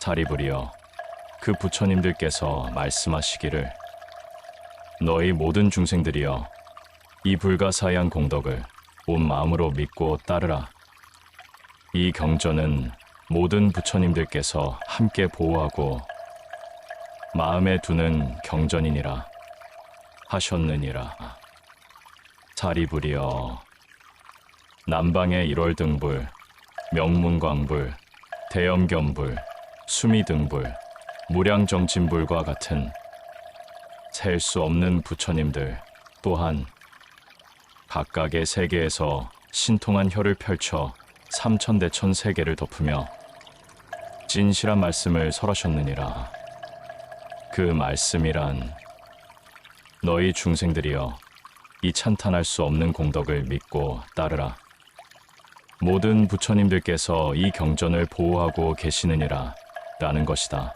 자리부리여 그 부처님들께서 말씀하시기를 너희 모든 중생들이여 이 불가사의한 공덕을 온 마음으로 믿고 따르라. 이 경전은 모든 부처님들께서 함께 보호하고 마음에 두는 경전이니라 하셨느니라. 자리부리여 남방의 일월등불, 명문광불, 대염견불, 수미등불, 무량정진불과 같은 셀 수 없는 부처님들 또한 각각의 세계에서 신통한 혀를 펼쳐 삼천대천 세계를 덮으며 진실한 말씀을 설하셨느니라. 그 말씀이란 너희 중생들이여 이 찬탄할 수 없는 공덕을 믿고 따르라. 모든 부처님들께서 이 경전을 보호하고 계시느니라 라는 것이다.